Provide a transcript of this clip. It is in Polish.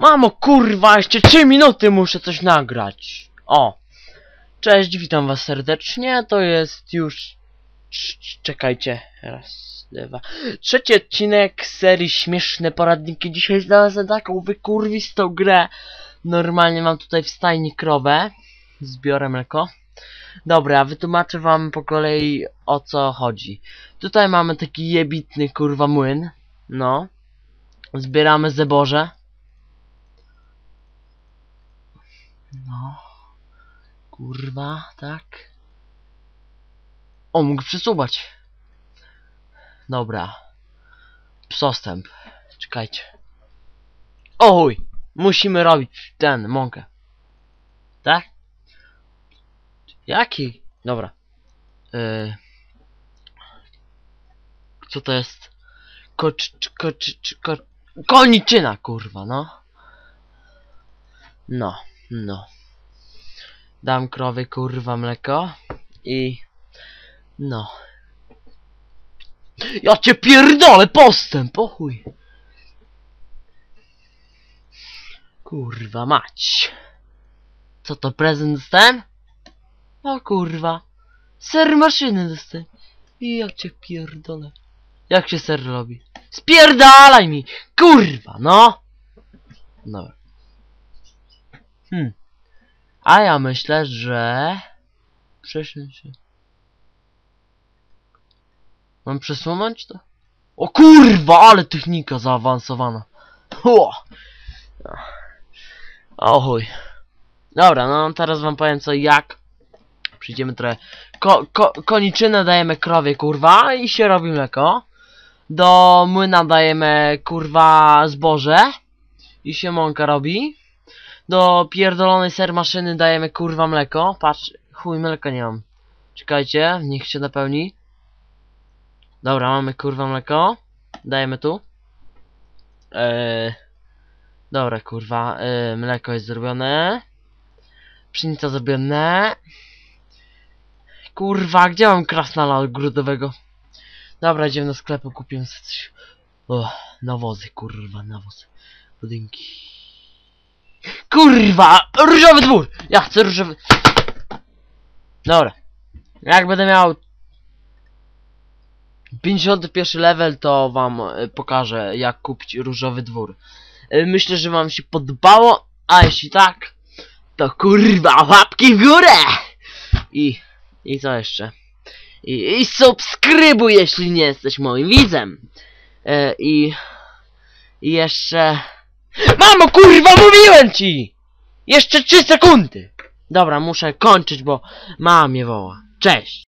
Mamo, kurwa, jeszcze 3 minuty muszę coś nagrać. O. Cześć, witam was serdecznie. To jest już... cz- cz- Czekajcie. Raz, dwa... Trzeci odcinek serii Śmieszne Poradniki. Dzisiaj znalazłem taką wykurwistą grę. Normalnie mam tutaj w stajni krowę. Zbiorę mleko. Dobra, wytłumaczę wam po kolei o co chodzi. Tutaj mamy taki jebitny kurwa młyn. No. Zbieramy zeboże. No. Kurwa, tak. O, mógł przesuwać. Dobra. Psostęp. Czekajcie. O chuj! Musimy robić ten, mąkę. Tak? Jaki? Dobra. Yy. Co to jest? Kocz, kocz, ko, koniczyna, kurwa, no. No, no. Dam krowy, kurwa, mleko. I... No. Ja cię pierdolę, postęp, o chuj. Kurwa mać. Co to, prezent dostałem? O kurwa. Ser maszyny dostałem. I ja cię pierdolę. Jak się ser robi? Spierdalaj mi! Kurwa, no! Dobra. Hmm. A ja myślę, że... Prześlę się. Mam przesunąć to? O kurwa, ale technika zaawansowana. O! O chuj. Dobra, no teraz wam powiem co jak. Przyjdziemy trochę. Ko, ko, koniczynę dajemy krowie, kurwa, i się robi mleko. Do młyna dajemy, kurwa, zboże. I się mąka robi. Do pierdolonej ser maszyny dajemy, kurwa, mleko. Patrz, chuj, mleka nie mam. Czekajcie, niech się napełni. Dobra, mamy, kurwa, mleko. Dajemy tu. Eee... Dobra, kurwa, yy, mleko jest zrobione. Pszenica zrobione. Kurwa, gdzie mam krasnala grudowego? Dobra, idziemy do sklepu, sobie coś. O, nawozy, kurwa, nawozy. Budynki. Kurwa! Różowy dwór! Ja chcę różowy... Dobra. Jak będę miał 51 level, to wam y, pokażę, jak kupić różowy dwór. Y, Myślę, że wam się podobało, a jeśli tak, to kurwa łapki w górę! I, i co jeszcze? I, i subskrybuj, jeśli nie jesteś moim widzem. E, I, i jeszcze... Mamo, kurwa, mówiłem ci! Jeszcze 3 sekundy! Dobra, muszę kończyć, bo mama mnie woła. Cześć!